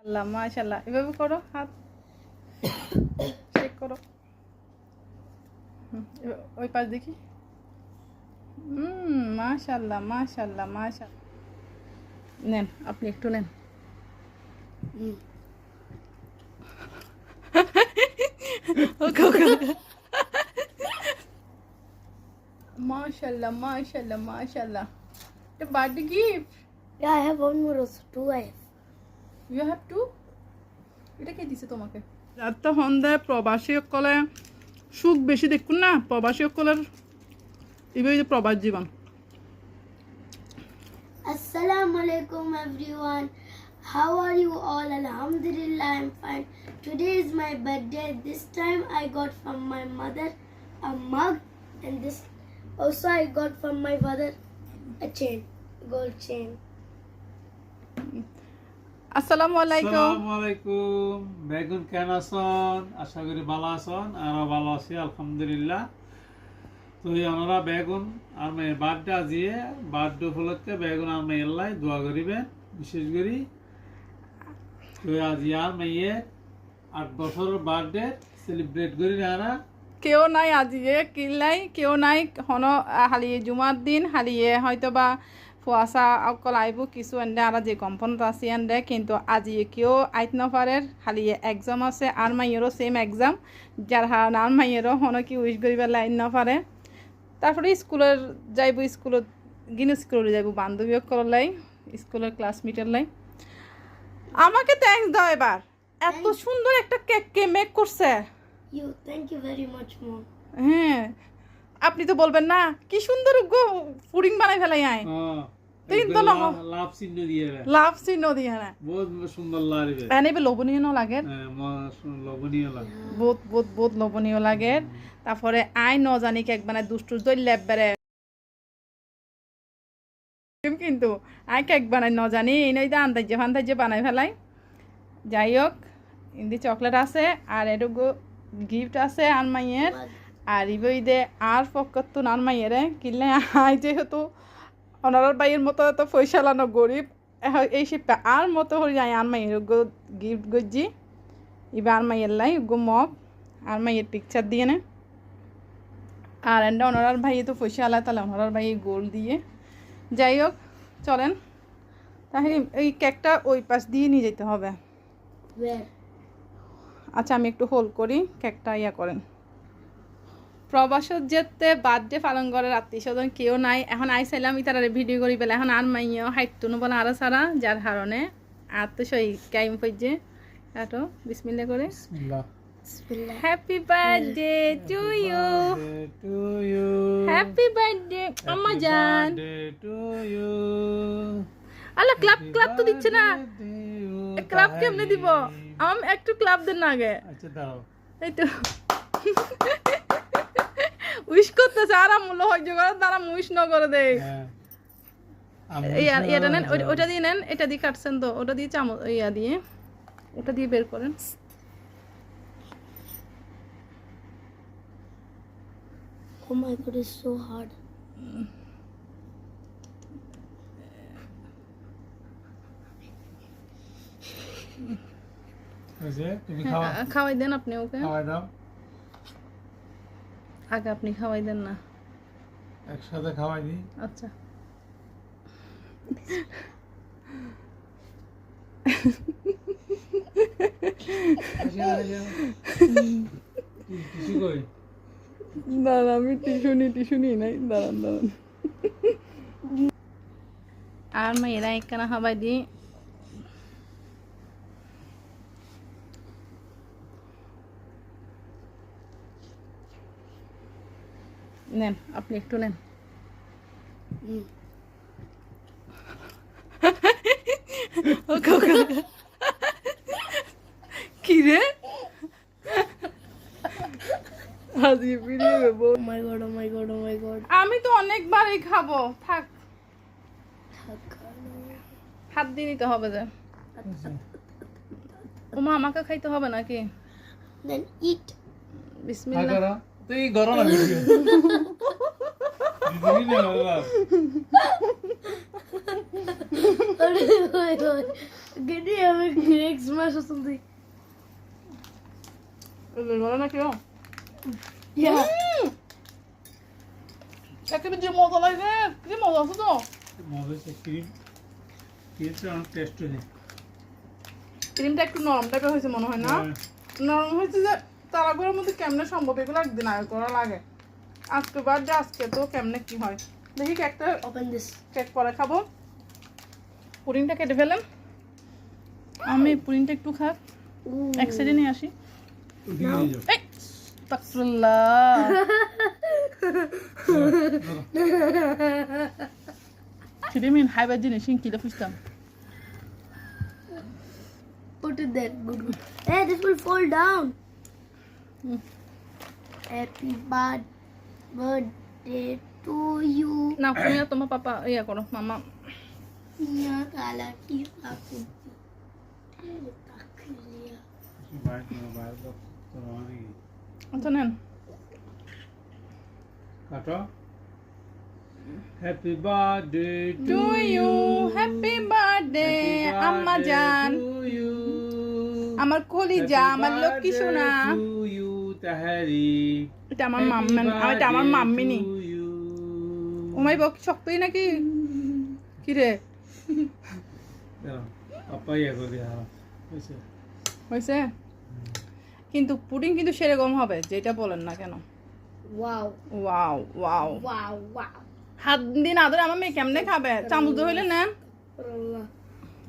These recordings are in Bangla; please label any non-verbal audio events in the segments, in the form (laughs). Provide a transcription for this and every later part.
আল্লাহ মাশাল্লাহ এভাবে করো হাত চেক করো। ওই পাশ দেখি। হুম মাশাল্লাহ মাশাল্লাহ মাশাল্লাহ নেন আপনি একটু নেন। (laughs) ওকে ওকে মাশাল্লাহ মাশাল্লাহ মাশাল্লাহ এটা birthday gift Yeah, I have one more also. Two I have. You have two এটা কে দিছে তোমাকে যাতে সন্ধ্যা প্রবাসী সকলে সুখ বেশি দেখুন না প্রবাসী সকলের এবার যে প্রবাস জীবন Assalamu alaikum everyone. How are you all? Alhamdulillah, I'm fine. Today is my birthday. This time I got from my mother a mug, and this also I got from my father a chain, gold chain. আসসালামু আলাইকুম। আসসালামু আলাইকুম। বেগুন কেন আছেন? আশা করি ভালো আছেন। আরও ভালো আছি আলহামদুলিল্লাহ। তো ওনারা বেগুন আর মেয়ের বার্থডে আজিয়ে বার্থডে উপলক্ষে বেগুন আর মেয়ের লাই দোয়া করিবেন বিশেষ করি। তো আজ আর মেয়ে আট বছরের বার্থডে সেলিব্রেট করি না কেউ নাই আজিয়ে কিল্লাই কেউ নাই হন হালিয়ে জুমার দিন হালিয়ে হয়তো বা ফুয়াশা অকল আইব কিছু এনে আর যে কম্পনত আছে এনে কিন্তু আজি কেউ আইত নপারে খালি এক্সাম আছে আর মাইয়েরও সেম এক্সাম যার হার আর মাইয়েরও হন কি উইশ করিবার লাইন নপারে তারপরে স্কুলের যাইব স্কুলত গিনে স্কুলে যাইব বান্ধবী সকল লাই স্কুলের ক্লাসমেটের লাই আমাকে থ্যাংকস দাও এবার এত সুন্দর একটা কেক কে মেক করছে You, thank you very much, mom. হ্যাঁ আপনি তো বলবেন না কি সুন্দর গো পুডিং বানাই ফেলাই আয়। তিন তো লাভ চিহ্ন দিয়ে লাভ চিহ্ন দিয়ে না বহুত সুন্দর লাগবে। এনে লবণীয় ন লাগে? হ্যাঁ, লবণীয় লাগে। বহুত বহুত বহুত লবণীয় লাগে। তারপরে আই ন জানি কেক বানায় দুষ্টু দৈল্য একবারে কিন্তু। আই কেক বানাই ন জানি এই আন্দাজে ফান্দাজে বানাই ফেলাই। যাই হোক ইন্দি চকলেট আছে আর এটুকু গিফট আছে আর মাইয়ের আর ইবই দে আর পক্ষত নান মাইয়েরে কিনলে আই যেহেতু অনারার বাইয়ের মতো এত পয়সালানো গরিব এই শিপটা আর মতো হরি যাই আর মাইয়ের গিফট গজ্জি। ইবা আর মাইয়ের লাই গো মগ আর মাইয়ের পিকচার দিয়ে নে। আর এন্ডা অনারার ভাই তো পয়সা আলা তাহলে অনারার ভাই গোল দিয়ে। যাই হোক চলেন। তাহলে এই কেকটা ওই পাশ দিয়ে নিয়ে যেতে হবে। আচ্ছা আমি একটু হোল্ড করি কেকটা ইয়া করেন। প্রবাসত যেতে বার্থডে পালন করে আত্মীয় স্বজন কেউ নাই। এখন আইসাইলাম ইতারে ভিডিও করি পেলে এখন আর মাইও হাইটু বলে আরও সারা যার কারণে আর তো সই কাইম পড়ছে এটো বিসমিল্লা করে. Happy birthday to you to you happy birthday আম্মা জান to you Allah clap clap তো দিচ্ছে না। ক্লাব কেমনে দিব? আম একটু ক্লাব দেন না আগে। আচ্ছা দাও। এই তো। উইশ করতেছে আর মূল্য সহ্য করে তারা উইশ ন করে দেয় হ্যাঁ। এটা নেন ওটা দিয়ে নেন এটা দিয়ে কাটছেন তো ওটা দিয়ে চামচ ইয়া দিয়ে ওটা দিয়ে বের করেন। Oh my god, it's so hard. হয়েছে? তুমি খাওয়া আ- খাওয়াই দেন আপনি ওকে। খাওয়াই দাও। আগে আপনি খাওয়াই দেন না। একসাথে খাওয়াই দিই। আচ্ছা। আমি নাই দাঁড়ান দাঁড়ান। আর মেয়েরা একখানা খাবাই দিই। নেন আপনি একটু নেন। কি রে? Oh my god, oh my god, oh my god. আমি তো অনেকবারই খাব থাক। হাত দিয়ে নিতে হবে যে। ওমা আমাকে খাইতে হবে নাকি? Then eat. বিসমিল্লাহ। তুই গরম না ভিডিও দিদি না? না কেউ. একেবারে যে মজা লাগে কি মজা আছে তো মজা হচ্ছে ক্রিম ক্রিমটা অনেক টেস্ট হয়েছে ক্রিমটা একটু নরম টাইপের হয়েছে মনে হয় না হ্যাঁ। নরম হয়েছে যে তারাগুলোর মধ্যে কেমনে সম্ভব এগুলো একদিন আগে করা লাগে আজকে বাদ যে আজকে তো কেমনে কি হয় দেখি কেকটা Open this. কেক পরে খাব পুডিংটা কেটে ফেলেন আমি পুডিংটা একটু খা Ooh. এক সাইডে নিয়ে আসি মিন হাইবার জিনিস কিলো ফুসতাম Put it there. Good, good. Hey, this will fall down. Mm. Happy bird- birthday to you. না তুমি আর তোমার পাপা ইয়া করো মামা Ya kala ki aku. Tak liya. বাইরে নাও, বাইরে দাও। তোর অনেক আচ্ছা নেন কাটো happy birthday to you happy birthday আম্মা জান আমার কলিজা আমার লক্ষ্মী সোনা টু ইউ তাহারি এটা আমার মাম্মান এটা আমার মাম্মিনি ওমাই বক শক্তই নাকি কি রে হয়েছে হয়েছে কিন্তু পুডিং কিন্তু সেরকম হবে যেটা বলেন না কেন Wow. Wow wow Wow. Wow. হাত দিন আদরে আমার মেয়ে কেমনে খাবে চামচ দিয়ে হইলে নেন.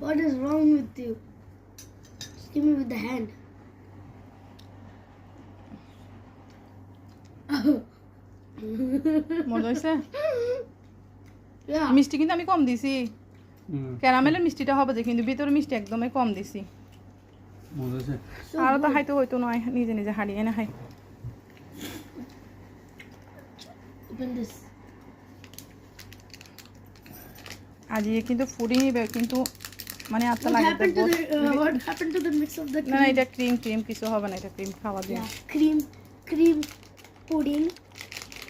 What is wrong with you? Just give me with the hand. মজা হয়েছে? মিষ্টি কিন্তু আমি কম দিছি। ক্যারামেলের মিষ্টিটা হবে যে কিন্তু ভিতরে মিষ্টি একদমই কম দিছি। আরও তো খাইতে হইতো নয় নিজে নিজে হারিয়ে না খাই। Open this. আজ ইয়ে কিন্তু ফুডিং কিন্তু মানে আত্মা লাগে uh, না না এটা ক্রিম ক্রিম কিছু হবে না এটা ক্রিম খাওয়া দিয়ে Yeah, cream,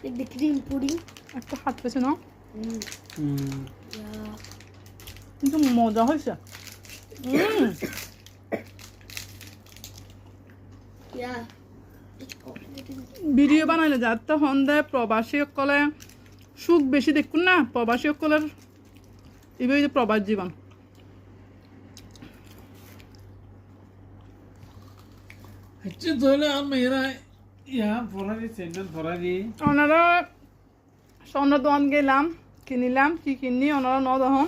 like the cream pudding. একটু হাত পেছে না. কিন্তু মজা হয়েছে. ভিডিও বানাইলে যার তো সন্ধ্যে প্রবাসী সকলে সুখ বেশি দেখুন না প্রবাসী সকলের যে প্রবাস জীবন হচ্ছে তাহলে আর মেয়েরা ইয়া ওনারা স্বর্ণ দোকান গেলাম কিনিলাম কি কিনি ওনারা ন দহন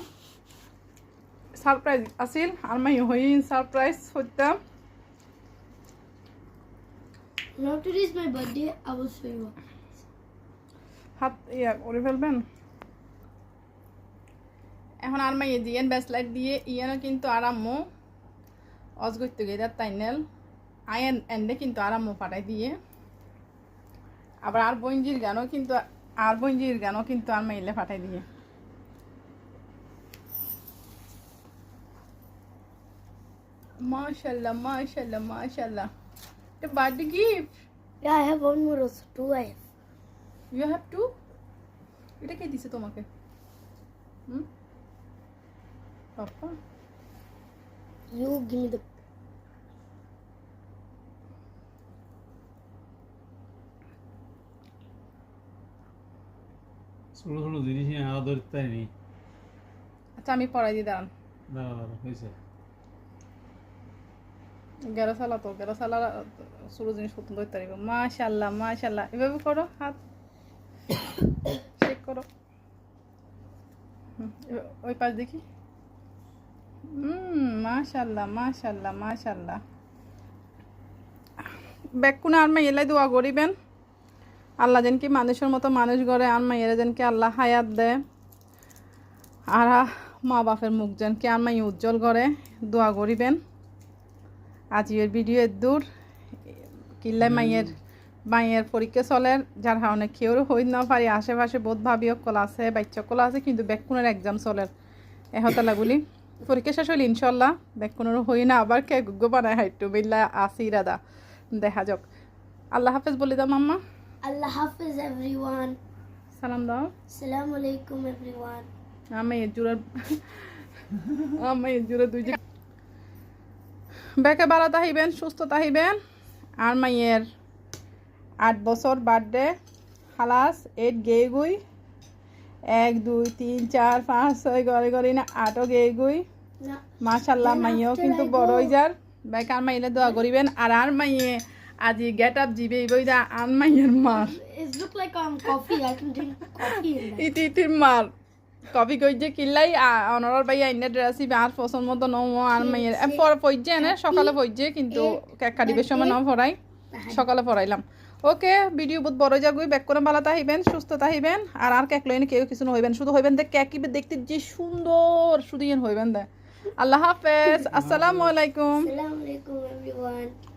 সারপ্রাইজ আছিল আর মাই হই সারপ্রাইজ হইতাম। Now today is my birthday. I will show you. হাত ইয়া করে ফেলবেন? এখন আর মাইয়ে দিয়েন ব্যাসলাইট দিয়ে ইয়ানো কিন্তু আরাম্মু অজগত্য গেদার তাইনেল। আয়েন এন্ডে কিন্তু আরাম্মু পাঠাই দিয়ে। আবার আর বঞ্জির গানও কিন্তু আর বঞ্জির গানও কিন্তু আর মাইলে পাঠাই দিয়ে মাশাল্লাহ মাশাল্লাহ মাশাল্লাহ এটা birthday gift Yeah, I have one more also. Two I have. You have two এটা কে দিছে তোমাকে hmm papa You give me the. ছোট ছোট জিনিস নিয়ে হাত ধরতে নি আচ্ছা আমি পড়াই দিয়ে দাঁড়ান। দাঁড়া দাঁড়া হয়েছে। গেরো সালা তো গেরো সালা ছোটো জিনিস পছন্দ করতে পারিব মাশাল্লাহ মাশাল্লাহ এভাবে করো হাত চেক করো। ওই পাশ দেখি। হুম মাশাল্লাহ মাশাল্লাহ মাশাল্লাহ বেকুনা আর মাইয়েলাই দোয়া করিবেন। আল্লাহ যেন কি মানুষের মতো মানুষ গড়ে আর মাইয়েরা যেন কি আল্লাহ হায়াত দেয় আর মা বাপের মুখ যেন কি আর মাই উজ্জ্বল করে। দোয়া করিবেন। আজিয়ের ভিডিও এর দূর। কিল্লাই মাইয়ের মাইয়ের পরীক্ষা চলে যার কারণে কেউ হই না পারি। আশেপাশে বহুত ভাবি অকল আছে বাচ্চা কল আছে কিন্তু বেকুনের এক্সাম চলে। এহতলাগুলি পরীক্ষা শেষ হইলে ইনশাল্লাহ বেকুনের হই না আবার কে গুগো বানায় হাইটু বিল্লা আসি রাদা দেখা যাক। আল্লাহ হাফেজ বলে দাও মাম্মা। Allah Hafiz everyone. সালাম দাও। Assalamu alaikum everyone. আমি জোরে আমি জোরে দুই বেকে ভালো তাহিবেন সুস্থ তাহিবেন। আর মাইয়ের আট বছর বার্থডে খালাস এইট গে গুই। এক দুই তিন চার পাঁচ ছয় গড়ে গড়ে না আটও গে গুই। মাশাল্লাহ মাইয়েও কিন্তু বড় হয়ে যার। বেক আর মাইলে দোয়া করিবেন। আর আর মাইয়ে আজি গেট আপ জিবে বই দা আর মাইয়ের মার। Look like I'm coffee. I can drink coffee in that. ইতি ইতির মার। কফি কই যে কিল্লাই অনরার ভাই আইনে ড্রেসি আর পছন্দ মতো নও আন মাইয়ের। পর পইজে না সকালে পইজে কিন্তু কেক কাটিবের সময় ন পড়াই সকালে পড়াইলাম ওকে ভিডিও বহুত বড় যাগুই ব্যাক করে ভালো তাহিবেন সুস্থ তাহিবেন আর আর কেক লইনে কেউ কিছু হইবেন শুধু হইবেন দে কেক ইবে দেখতে যে সুন্দর শুধু হইবেন দে। আল্লাহ হাফেজ (laughs) আসসালামু আলাইকুম। Assalamu alaikum everyone.